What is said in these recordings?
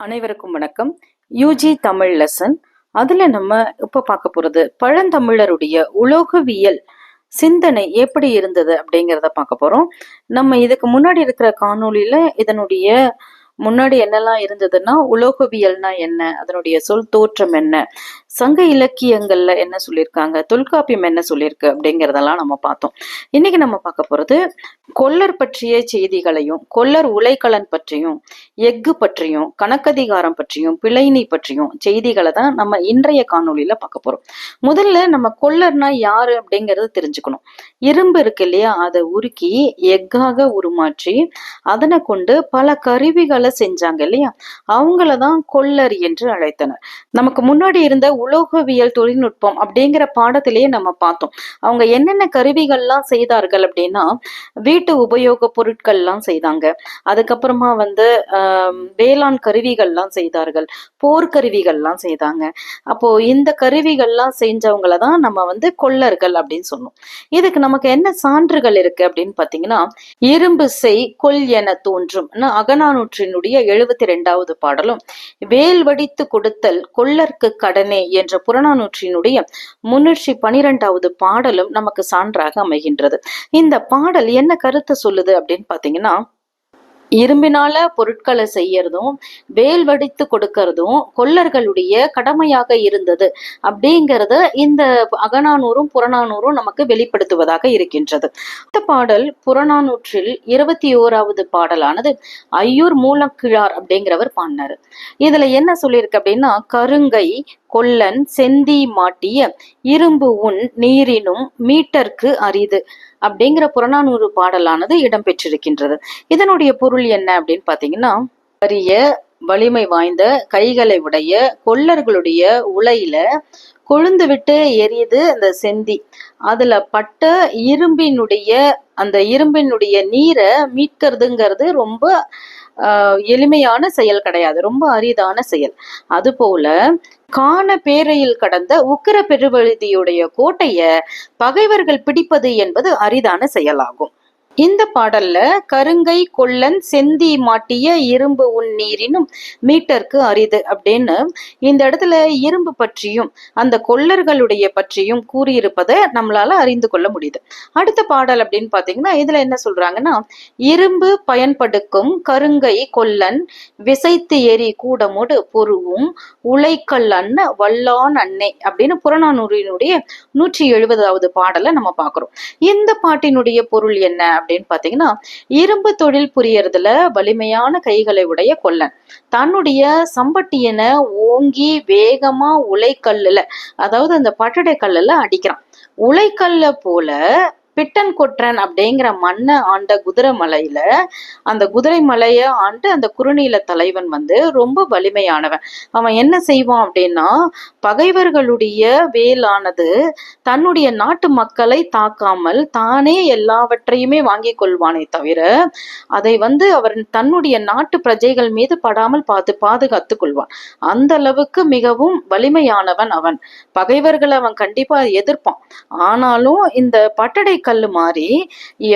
அனைவருக்கும் வணக்கம். UG Tamil lesson அதுல நம்ம இப்ப பார்க்க போறது பழந்தமிழருடைய உலோகவியல் சிந்தனை எப்படி இருந்தது அப்படிங்கிறத பார்க்க போறோம். நம்ம இதுக்கு முன்னாடி இருக்கிற காணொலியில இதனுடைய முன்னாடி என்னெல்லாம் இருந்ததுன்னா உலோகவியல்னா என்ன? அதனுடைய சொல் தோற்றம் என்ன? சங்க இலக்கியங்கள்ல என்ன சொல்லியிருக்காங்க தொல்காப்பியம் என்ன சொல்லியிருக்கு அப்படிங்கிறதெல்லாம் நம்ம பார்த்தோம். இன்னைக்கு நம்ம பார்க்க போறது கொல்லர் பற்றிய செய்திகளையும் கொல்லர் உலைக்கலன் பற்றியும் எஃகு பற்றியும் கணக்கதிகாரம் பற்றியும் பிழைனி பற்றியும் செய்திகளை தான் நம்ம இன்றைய காணொளியில பார்க்க போறோம். முதல்ல நம்ம கொல்லர்னா யாரு அப்படிங்கறத தெரிஞ்சுக்கணும். இரும்பு இருக்கு இல்லையா? அதை உருக்கி எஃகாக உருமாற்றி அதனை கொண்டு பல கருவிகளை செஞ்சாங்க இல்லையா? அவங்கள தான் கொல்லர் என்று அழைத்தனர். நமக்கு முன்னாடி இருந்த உலோகவியல் தொழில்நுட்பம் அப்படிங்கிற பாடத்திலேயே நம்ம பார்த்தோம். அவங்க என்னென்ன கருவிகள்லாம் செய்தார்கள் அப்படின்னா வீட்டு உபயோக பொருட்கள்லாம் செய்தாங்க. அதுக்கப்புறமா வந்து வேளாண் கருவிகள்லாம் செய்தார்கள். போர்க்கருவிகள்லாம் செய்தாங்க. அப்போ இந்த கருவிகள்லாம் செஞ்சவங்கள தான் நம்ம வந்து கொல்லர்கள் அப்படின்னு சொன்னோம். இதுக்கு நமக்கு என்ன சான்றுகள் இருக்கு அப்படின்னு பாத்தீங்கன்னா இரும்பு செய் கொல் என தோன்றும். அகநானூற்றின் பாடலினுடைய எழுபத்தி ரெண்டாவது பாடலும் வேல் வடித்து கொடுத்தல் கொள்ளற்கு கடனே என்ற புறநானூற்றினுடைய முன்னூற்றி பனிரெண்டாவது பாடலும் நமக்கு சான்றாக அமைகின்றது. இந்த பாடல் என்ன கருத்தை சொல்லுது அப்படின்னு பாத்தீங்கன்னா இரும்பினால பொருட்களை செய்யறதும் வேல் வடித்து கொடுக்கறதும் கொல்லர்களுடைய கடமையாக இருந்தது. அப்படிங்கறத இந்த அகநானூறும் புறநானூறும் நமக்கு வெளிப்படுத்துவதாக இருக்கின்றது. இந்த பாடல் புறநானூற்றில் இருபத்தி ஓராவது பாடலானது ஐயூர் மூலக்கிழார் அப்படிங்கிறவர் பாடினாரு. இதுல என்ன சொல்லியிருக்கு அப்படின்னா கருங்கை கொல்லன் செந்தி மாட்டிய இரும்பு உன் நீரினும் மீட்டர்க்கு அரிது அப்படிங்கிற புறநானூறு பாடலானது இடம்பெற்றிருக்கின்றது. இதனுடைய பொருள் என்ன அப்படின்னு பாத்தீங்கன்னா அரிய வலிமை வாய்ந்த கைகளை உடைய கொல்லர்களுடைய உலையில கொழுந்து விட்டு எரியுது அந்த செந்தி. அதுல பட்ட இரும்பினுடைய அந்த இரும்பினுடைய நீரை மீட்கிறதுங்கிறது ரொம்ப எளிமையான செயல் கிடையாது. ரொம்ப அரிதான செயல். அதுபோல காண பேரையில் கடந்த உக்கிர பெருவழுதியுடைய கோட்டைய பகைவர்கள் பிடிப்பது என்பது அரிதான செயலாகும். இந்த பாடல்ல கருங்கை கொல்லன் செந்தி மாட்டிய இரும்பு உன் நீரினும் மீட்டருக்கு அரிது அப்படின்னு இந்த இடத்துல இரும்பு பற்றியும் அந்த கொல்லர்களுடைய பற்றியும் கூறியிருப்பதை நம்மளால அறிந்து கொள்ள முடியுது. அடுத்த பாடல் அப்படின்னு பாத்தீங்கன்னா இதுல என்ன சொல்றாங்கன்னா இரும்பு பயன்படுக்கும் கருங்கை கொல்லன் விசைத்து எரி கூடமோடு பொருவும் உலைக்கல் அண்ண வல்லான் அன்னை அப்படின்னு புறநானூறினுடைய நூற்றி எழுபதாவது பாடலை நம்ம பார்க்குறோம். இந்த பாட்டினுடைய பொருள் என்ன அப்படின்னு பாத்தீங்கன்னா இரும்பு தொழில் புரியறதுல வலிமையான கைகளை உடைய கொல்லன். தன்னுடைய சம்பட்டியனை ஓங்கி வேகமா உலைக்கல்லுல அதாவது அந்த பட்டடை கல்லுல அடிக்கிறான். உலைக்கல்ல போல பிட்டன் கொற்றன் அப்படிங்கிற மண்ணை ஆண்ட குதிரை மலையில அந்த குதிரை மலையை ஆண்டு அந்த குறுநீல தலைவன் வந்து ரொம்ப வலிமையானவன். அவன் என்ன செய்வான் அப்படின்னா பகைவர்களுடைய வேலானது தன்னுடைய நாட்டு மக்களை தாக்காமல் தானே எல்லாவற்றையுமே வாங்கி கொள்வானே தவிர அதை வந்து அவர் தன்னுடைய நாட்டு பிரஜைகள் மீது படாமல் பார்த்து பாதுகாத்து கொள்வான். அந்த அளவுக்கு மிகவும் வலிமையானவன் அவன். பகைவர்களை அவன் கண்டிப்பா எதிர்ப்பான். ஆனாலும் இந்த பட்டடை கல்லு மாறி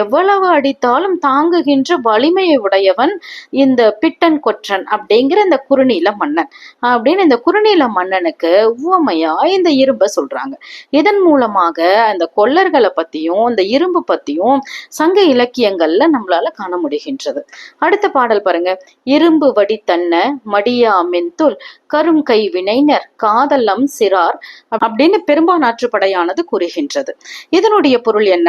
எவ்வளவு அடித்தாலும் தாங்குகின்ற வலிமையை உடையவன் இந்த பிட்டன் கொற்றன் அப்படிங்கிற இந்த குறுநீல மன்னன். அப்படின்னு இந்த குறுநீல மன்னனுக்கு உவமையா இந்த இரும்பை சொல்றாங்க. இதன் மூலமாக அந்த கொல்லர்களை பத்தியும் இந்த இரும்பு பத்தியும் சங்க இலக்கியங்கள்ல நம்மளால காண முடிகின்றது. அடுத்த பாடல் பாருங்க. இரும்பு வடித்தன்ன மடியா மென்துல் கரும் கை வினைஞர் காதலம் சிறார் அப்படின்னு பெரும்பான் ஆற்றுப்படையானது கூறுகின்றது. இதனுடைய பொருள் என்ன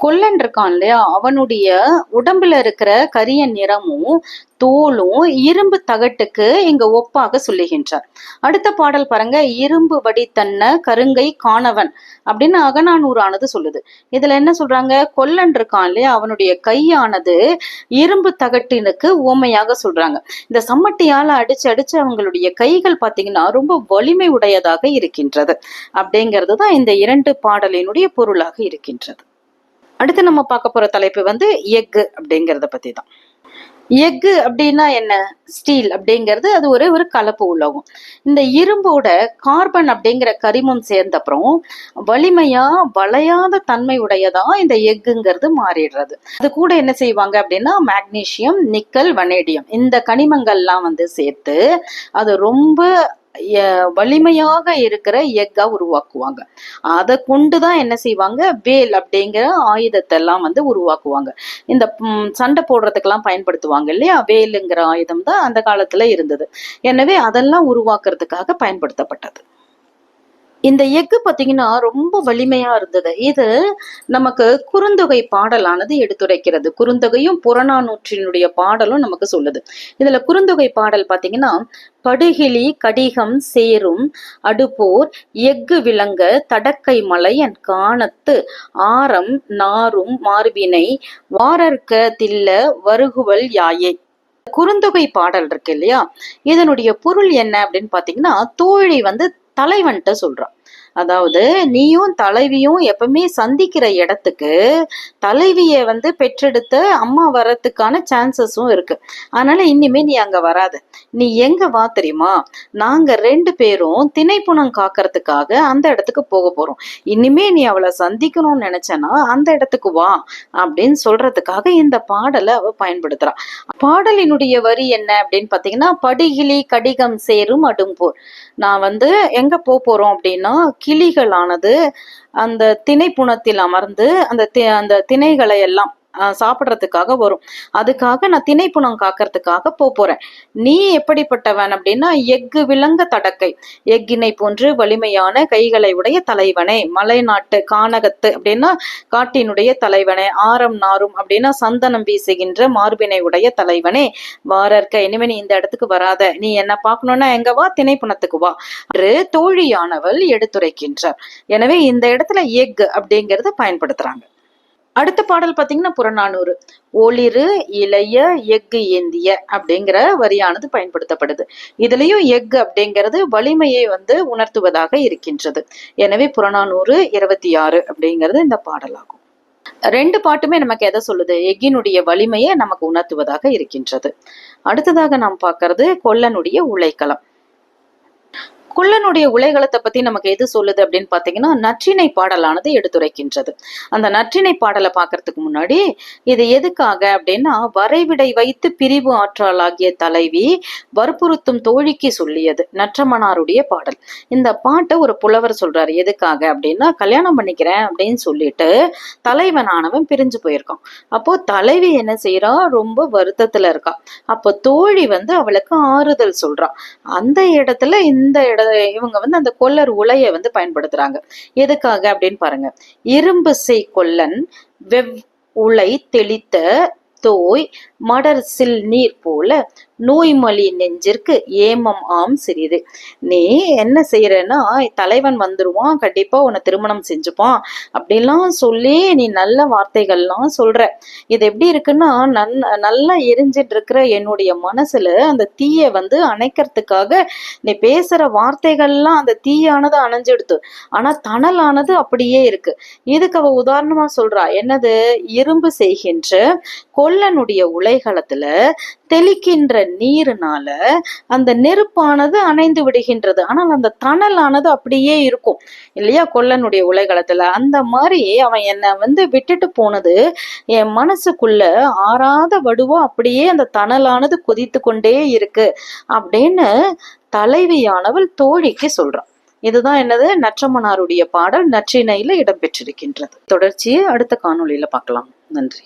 கொல்லன் இருக்கான் இல்லையா? அவனுடைய உடம்புல இருக்கிற கரிய நிறமும் தோலும் இரும்பு தகட்டுக்கு இங்க ஒப்பாக சொல்லுகின்றார். அடுத்த பாடல் பாருங்க. இரும்பு வடித்தன்ன கருங்கை காணவன் அப்படின்னு அகநானூறானது சொல்லுது. இதுல என்ன சொல்றாங்க? கொல்லன் இருக்கான் இல்லையா? அவனுடைய கையானது இரும்பு தகட்டினுக்கு உவமையாக சொல்றாங்க. இந்த சம்மட்டியால அடிச்சு அடிச்சு அவங்களுடைய கைகள் பாத்தீங்கன்னா ரொம்ப வலிமை உடையதாக இருக்கின்றது. அப்படிங்கிறது தான் இந்த இரண்டு பாடலினுடைய பொருளாக இருக்கின்றது. அடுத்து நம்ம பார்க்க போற தலைப்பு வந்து எஃகு அப்படிங்கிறத பத்தி தான் எஃகு அப்படின்னா என்ன? ஸ்டீல் அப்படிங்கிறது அது ஒரே ஒரு கலப்பு உலோகம். இந்த இரும்போட கார்பன் அப்படிங்கிற கரிமம் சேர்ந்த அப்புறம் வலிமையா வளையாத தன்மை உடையதா இந்த எஃகுங்கிறது மாறிடுறது. அது கூட என்ன செய்வாங்க அப்படின்னா மேக்னீசியம் நிக்கல் வனேடியம் இந்த கனிமங்கள்லாம் வந்து சேர்த்து அது ரொம்ப வலிமையாக இருக்கிற எக்கா உருவாக்குவாங்க. அதை கொண்டுதான் என்ன செய்வாங்க? வேல் அப்படிங்கிற ஆயுதத்தை எல்லாம் வந்து உருவாக்குவாங்க. இந்த சண்டை போடுறதுக்கெல்லாம் பயன்படுத்துவாங்க இல்லையா? வேலுங்கிற ஆயுதம் தான் அந்த காலத்துல இருந்தது. எனவே அதெல்லாம் உருவாக்குறதுக்காக பயன்படுத்தப்பட்டது. இந்த எஃகு பார்த்தீங்கன்னா ரொம்ப வலிமையா இருந்தது. இது நமக்கு குறுந்தொகை பாடலானது எடுத்துரைக்கிறது. குறுந்தொகையும் புறநானூற்றினுடைய பாடலும் நமக்கு சொல்லுது. இதுல குறுந்தொகை பாடல் பார்த்தீங்கன்னா படுகிளி கடிகம் சேரும் அடுப்போர் எஃகு விளங்க தடக்கை மலையன் காணத்து ஆரம் நாரும் மார்பினை வாரர்க்க தில்ல வருகுவல் யாயே. குறுந்தொகை பாடல் இருக்கு இல்லையா? இதனுடைய பொருள் என்ன அப்படின்னு பாத்தீங்கன்னா தோழி வந்து தலைவன்கிட்ட சொல்றான் அதாவது நீயும் தலைவியும் எப்பவுமே சந்திக்கிற இடத்துக்கு தலைவிய வந்து பெற்றெடுத்த அம்மா வர்றதுக்கான சான்சஸும் இருக்கு. அதனால இனிமே நீ அங்க வராத. நீ எங்க வா தெரியுமா? நாங்க ரெண்டு பேரும் திணைப்புணம் காக்கறதுக்காக அந்த இடத்துக்கு போக போறோம். இனிமே நீ அவளை சந்திக்கணும்னு நினைச்சனா அந்த இடத்துக்கு வா அப்படின்னு சொல்றதுக்காக இந்த பாடலை அவ பயன்படுத்துறா. பாடலினுடைய வரி என்ன அப்படின்னு பாத்தீங்கன்னா படிகிளி கடிகம் சேரும் அடும்போர். நான் வந்து எங்க போக போறோம் அப்படின்னா கிளிகளானது அந்த திணைப்புணத்தில் அமர்ந்து அந்த தி- அந்த திணைகளை எல்லாம் சாப்பிடுறதுக்காக வரும். அதுக்காக நான் திணைப்புணம் காக்கறதுக்காக போக போறேன். நீ எப்படிப்பட்டவன் அப்படின்னா எஃகு விலங்க தடக்கை. எஃகினை போன்று வலிமையான கைகளை உடைய தலைவனே. மலைநாட்டு கானகத்து அப்படின்னா காட்டினுடைய தலைவனே. ஆரம் நாரும் அப்படின்னா சந்தனம் வீசுகின்ற மார்பினை உடைய தலைவனே. வாரர்க்க இனிமே நீ இந்த இடத்துக்கு வராத. நீ என்ன பார்க்கணும்னா எங்க வா திணைப்புணத்துக்கு வா என்று தோழியானவள் எடுத்துரைக்கின்றார். எனவே இந்த இடத்துல எஃகு அப்படிங்கிறத பயன்படுத்துறாங்க. அடுத்த பாடல் பாத்தீங்கன்னா புறநானூறு. ஒளிரு இளைய எஃகு ஏந்திய அப்படிங்கிற வரியானது பயன்படுத்தப்படுது. இதுலயும் எஃகு அப்படிங்கிறது வலிமையை வந்து உணர்த்துவதாக இருக்கின்றது. எனவே புறநானூறு இருபத்தி ஆறு அப்படிங்கிறது இந்த பாடலாகும். ரெண்டு பாட்டுமே நமக்கு எதை சொல்லுது? எஃகினுடைய வலிமையை நமக்கு உணர்த்துவதாக இருக்கின்றது. அடுத்ததாக நாம் பார்க்கறது கொல்லனுடைய உலைக்களம் குள்ளனுடைய உலைகளத்தை பத்தி நமக்கு எது சொல்லுது அப்படின்னு பாத்தீங்கன்னா நற்றிணை பாடலானது எடுத்துரைக்கின்றது. அந்த நற்றிணை பாடலை பார்க்கறதுக்கு முன்னாடி இது எதுக்காக அப்படின்னா வரைவிடை வைத்து பிரிவு ஆற்றலாகிய தலைவி வற்புறுத்தும் தோழிக்கு சொல்லியது நற்றமனாருடைய பாடல். இந்த பாட்டை ஒரு புலவர் சொல்றாரு எதுக்காக அப்படின்னா கல்யாணம் பண்ணிக்கிறேன் அப்படின்னு சொல்லிட்டு தலைவனானவன் பிரிஞ்சு போயிருக்கான். அப்போ தலைவி என்ன செய்யறா ரொம்ப வருத்தத்துல இருக்கா. அப்போ தோழி வந்து அவளுக்கு ஆறுதல் சொல்றா. அந்த இடத்துல இந்த இட இவங்க வந்து அந்த கொல்லர் உலையை வந்து பயன்படுத்துறாங்க. எதுக்காக அப்படின்னு பாருங்க. இரும்பு செய் கொல்லன் வெவ் உலை தெளித்த தோய் மடர் சில் நீர் போல நோய்மலி நெஞ்சிற்கு ஏமம் ஆம் சிறிது. நீ என்ன செய்யறன்னா தலைவன் வந்துருவான் கண்டிப்பா உன்னை திருமணம் செஞ்சுப்பான் அப்படிலாம் சொல்லி நீ நல்ல வார்த்தைகள்லாம் சொல்ற. இது எப்படி இருக்குன்னா நன் நல்லா எரிஞ்சிட்டு இருக்கிற என்னுடைய மனசுல அந்த தீயை வந்து அணைக்கிறதுக்காக நீ பேசுற வார்த்தைகள்லாம் அந்த தீயானது அணைஞ்சிடுத்து. ஆனா தணலானது அப்படியே இருக்கு. இதுக்கு அவ உதாரணமா சொல்றா என்னது? இரும்பு செய்கின்ற கொல்லனுடைய உலைகளத்துல தெளிக்கின்ற நீருனால அந்த நெருப்பானது அணைந்து விடுகின்றது. ஆனால் அந்த தணலானது அப்படியே இருக்கும். இல்லையா? கொல்லனுடைய உலைகளத்துல. அந்த மாதிரி அவன் என்னை வந்து விட்டுட்டு போனது என் மனசுக்குள்ள ஆறாத வடுவா அப்படியே அந்த தணலானது கொதித்து கொண்டே இருக்கு அப்படின்னு தலைவியானவள் தோழிக்கு சொல்றான். இதுதான் என்னது? நற்றமனாருடைய பாடல் நற்றிணையில இடம்பெற்றிருக்கின்றது. தொடர்ச்சியை அடுத்த காணொளியில பார்க்கலாம். நன்றி.